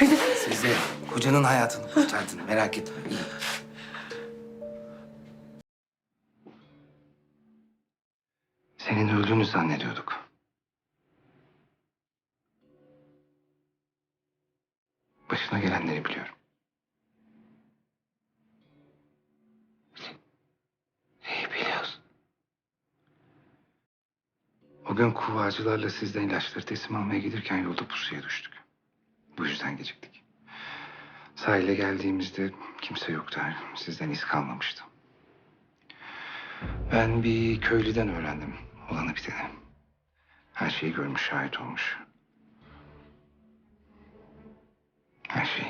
Siz de kocanın hayatını kurtardın. Merak etme. İyi. Senin öldüğünü zannediyorduk. Başına gelenleri biliyorum. İyi biliyorsun. O gün kuvacılarla sizden ilaçları teslim almaya gelirken yolda pusuya düştük. Bu yüzden geciktik. Sahile geldiğimizde kimse yoktu. Sizden iz kalmamıştı. Ben bir köylüden öğrendim olanı biteni. Her şeyi görmüş, şahit olmuş. Her şeyi.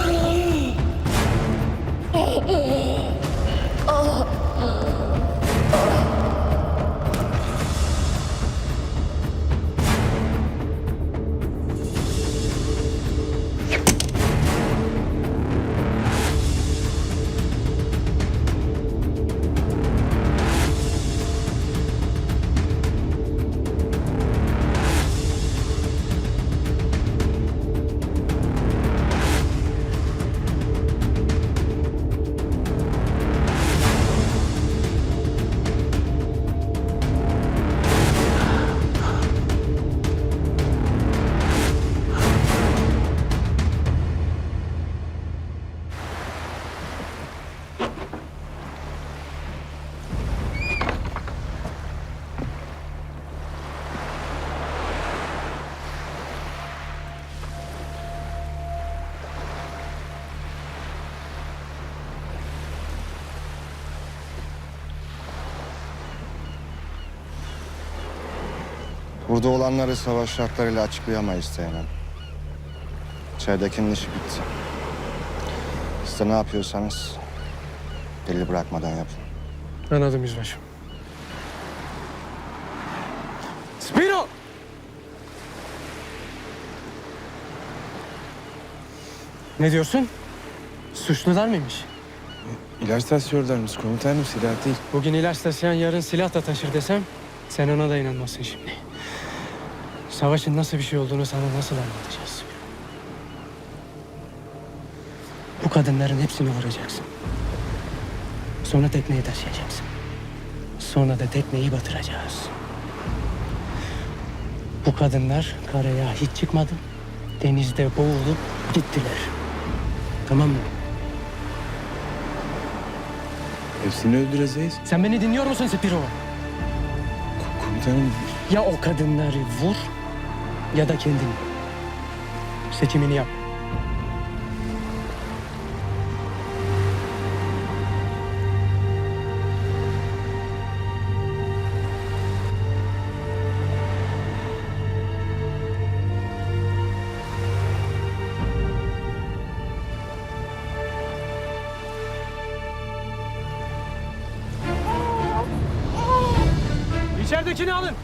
Burada olanları savaş şartlarıyla açıklayamayız Teğmen. İçeridekinin işi bitti. Siz de ne yapıyorsanız deli bırakmadan yapın. Anladım yüzbaşım. Spiro! Ne diyorsun? Suçlular mıymış? İlaç taşıyorlarmış komutanım silah değil. Bugün ilaç taşıyan yarın silah da taşır desem sen ona da inanmazsın şimdi. Savaşın nasıl bir şey olduğunu sana nasıl anlatacağız? Bu kadınların hepsini vuracaksın. Sonra tekneyi taşıyacaksın. Sonra da tekneyi batıracağız. Bu kadınlar karaya hiç çıkmadı. Denizde boğulup gittiler. Tamam mı? Hepsini öldüreceğiz. Sen beni dinliyor musun Spiro? Ko- komutanım Ya o kadınları vur ya da kendin. Seçimini yap. İçeridekini alın.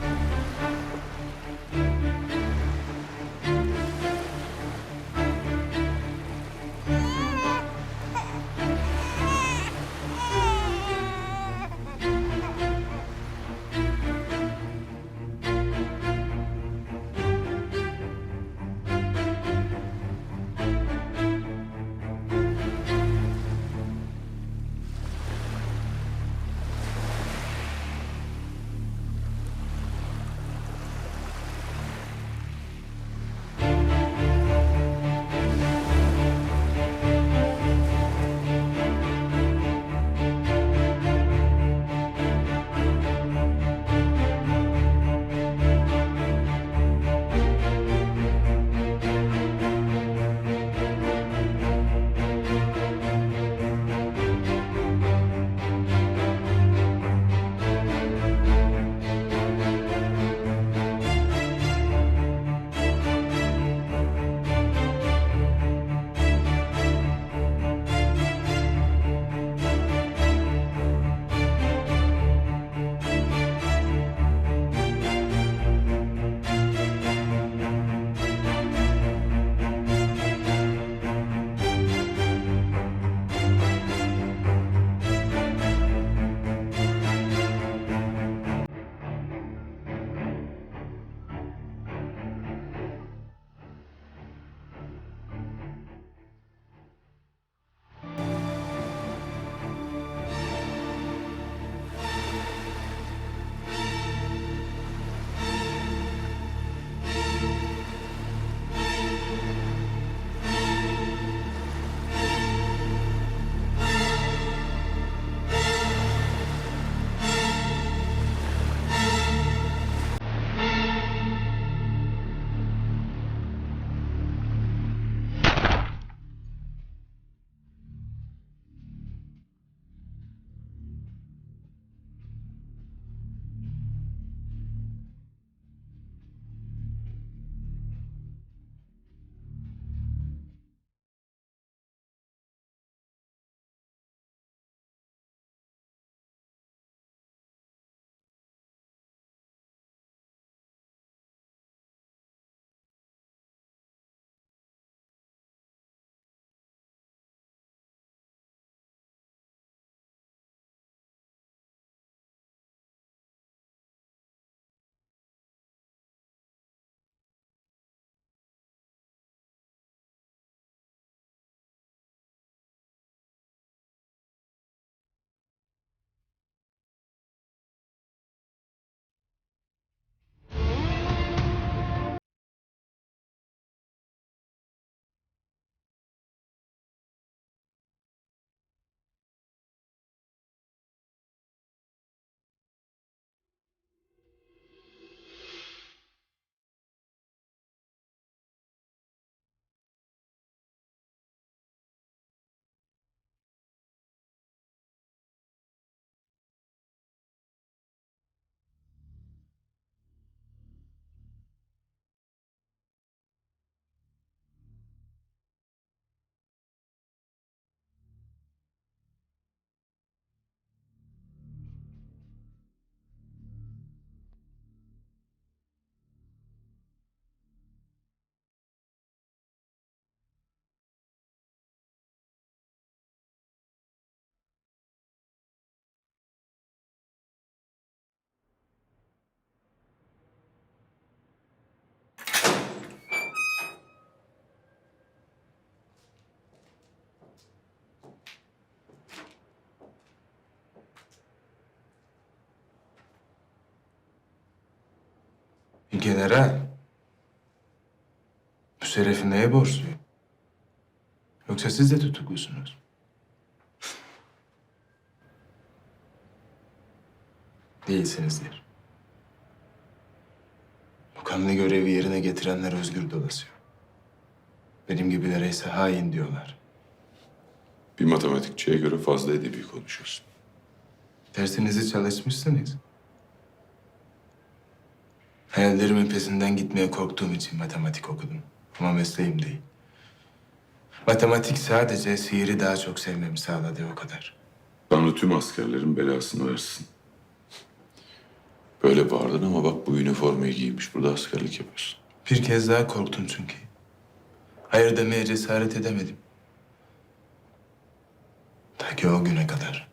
General. Bu şerefi neye borçlu? Yoksa siz de tutuklusunuz. Değilsinizdir. Bu kanlı görevi yerine getirenler özgür dolaşıyor. Benim gibilere ise hain diyorlar. Bir matematikçiye göre fazla edebi konuşuyorsun. Dersinizi çalışmışsınız. Hayallerimin peşinden gitmeye korktuğum için matematik okudum. Ama mesleğim değil. Matematik sadece sihiri daha çok sevmemi sağladı o kadar. Tanrı tüm askerlerin belasını versin. Böyle bağırdın ama bak bu üniformayı giymiş burada askerlik yapıyorsun. Bir kez daha korktum çünkü. Hayır demeye cesaret edemedim. Ta ki o güne kadar.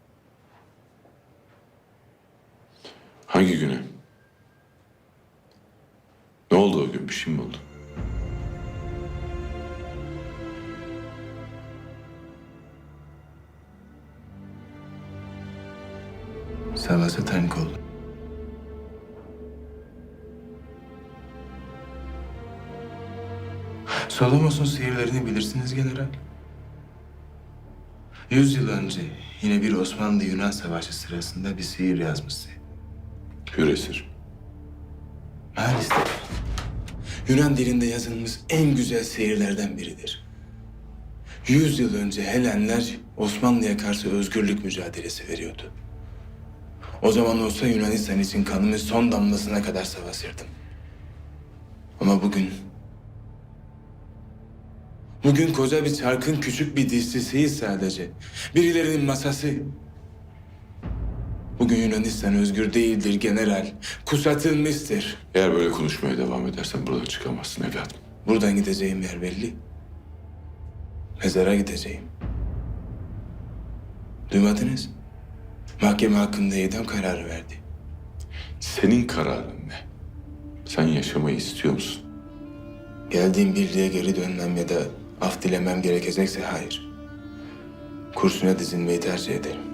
Hangi güne? Ne oldu o gün? Bir şey mi oldu? Savaşa tanık oldum. Solomos'un sihirlerini bilirsiniz general. Yüz yıl önce yine bir Osmanlı-Yunan savaşı sırasında bir sihir yazmıştı. Hüresir. Maalesef. Yunan dilinde yazılmış en güzel sihirlerden biridir. Yüz yıl önce Helenler Osmanlı'ya karşı özgürlük mücadelesi veriyordu. O zaman olsa Yunanistan için kanımın son damlasına kadar savaşırdım. Ama bugün... Bugün koca bir çarkın küçük bir dişlisiyiz sadece. Birilerinin masası. Bugün Yunanistan özgür değildir general. Kuşatılmıştır. Eğer böyle konuşmaya devam edersen buradan çıkamazsın evladım. Buradan gideceğim yer belli. Mezara gideceğim. Duymadınız? Mahkeme hakkında idam kararı verdi. Senin kararın ne? Sen yaşamayı istiyor musun? Geldiğim birliğe geri dönmem ya da af dilemem gerekecekse hayır. Kursuna dizilmeyi tercih ederim.